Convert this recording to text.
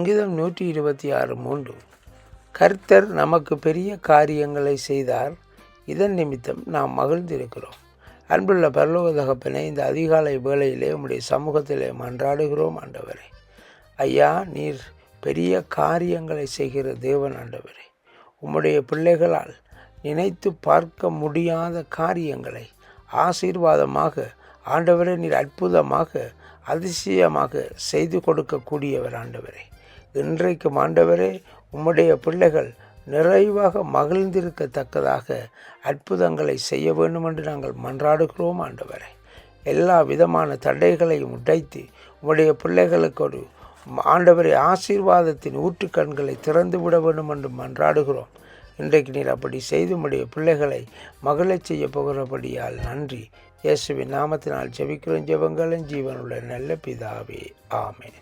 சங்கீதம் நூற்றி இருபத்தி ஆறு மூன்று. கர்த்தர் நமக்கு பெரிய காரியங்களை செய்தார். இதன் நிமித்தம் நாம் மகிழ்ந்திருக்கிறோம். அன்புள்ள பரலோக தகப்பனே இந்த அதிகாலை வேளையிலே உம்முடைய சமூகத்திலே மன்றாடுகிறோம் ஆண்டவரே. ஐயா நீர் பெரிய காரியங்களை செய்கிற தேவன் ஆண்டவரே. உம்முடைய பிள்ளைகளால் நினைத்து பார்க்க முடியாத காரியங்களை ஆசீர்வாதமாக ஆண்டவரே நீர் அற்புதமாக அதிசயமாக செய்து கொடுக்கக்கூடியவர் ஆண்டவரே. இன்றைக்கும் ஆண்டவரே உம்முடைய பிள்ளைகள் நிறைவாக மகிழ்ந்திருக்கத்தக்கதாக அற்புதங்களை செய்ய வேண்டும் என்று நாங்கள் மன்றாடுகிறோம் ஆண்டவரே. எல்லா விதமான தடைகளையும் உடைத்து உம்முடைய பிள்ளைகளுக்கு ஒரு ஆண்டவரை ஆசீர்வாதத்தின் ஊற்றுக்கண்களை திறந்து விட வேண்டும் என்று மன்றாடுகிறோம். இன்றைக்கு நீர் அப்படி செய்து உடைய பிள்ளைகளை மகிழச் செய்ய போகிறபடியால் நன்றி. இயேசுவின் நாமத்தினால் ஜெபிக்கிறோம் ஜெபங்களும் ஜீவனுள்ள நல்ல பிதாவே. ஆமேன்.